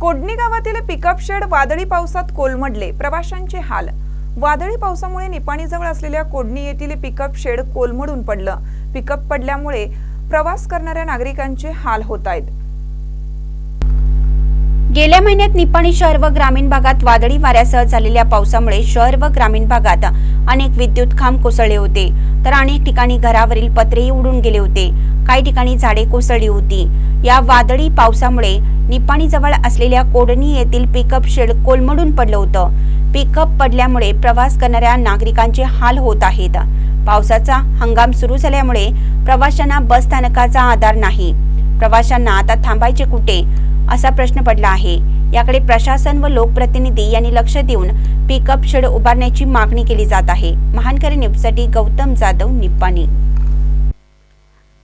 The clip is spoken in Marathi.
कोडणी गावातील पिकअप शेड वादळी पावसात कोलमडले. प्रवाशांचे हाल. वादळी पावसामुळे निपाणीजवळ असलेल्या कोडणी येथील पिकअप शेड कोलमडून पडलं. पिकअप पडल्यामुळे प्रवास करणाऱ्या नागरिकांचे हाल होत आहेत. गेल्या महिन्यात निपाणी शहर व ग्रामीण भागात वादळी वाऱ्यासह झालेल्या पावसामुळे शहर व ग्रामीण भागात अनेक विद्युत खांब कोसळले होते. तर अनेक ठिकाणी घरावरील पत्रेही उडून गेले होते. काही ठिकाणी झाडे कोसळली होती. या वादळी पावसामुळे निपाणी जवळ असलेल्या कोडणी येथील पिकअप शेड कोलमडून पडलं होतं. पिकअप पडल्यामुळे प्रवास करणाऱ्या नागरिकांचे हाल होत आहेत. पावसाचा हंगाम सुरू झाल्यामुळे प्रवाशांना बस स्थानकाचा आधार नाही. प्रवाशांना आता थांबायचे कुठे? असा प्रश्न पडला आहे. याकडे प्रशासन व लोकप्रतिनिधी यांनी लक्ष देऊन पिकअप शेड उभारण्याची मागणी केली जात आहे. महानकरी न्यूजसाठी गौतम जाधव निप्पाणी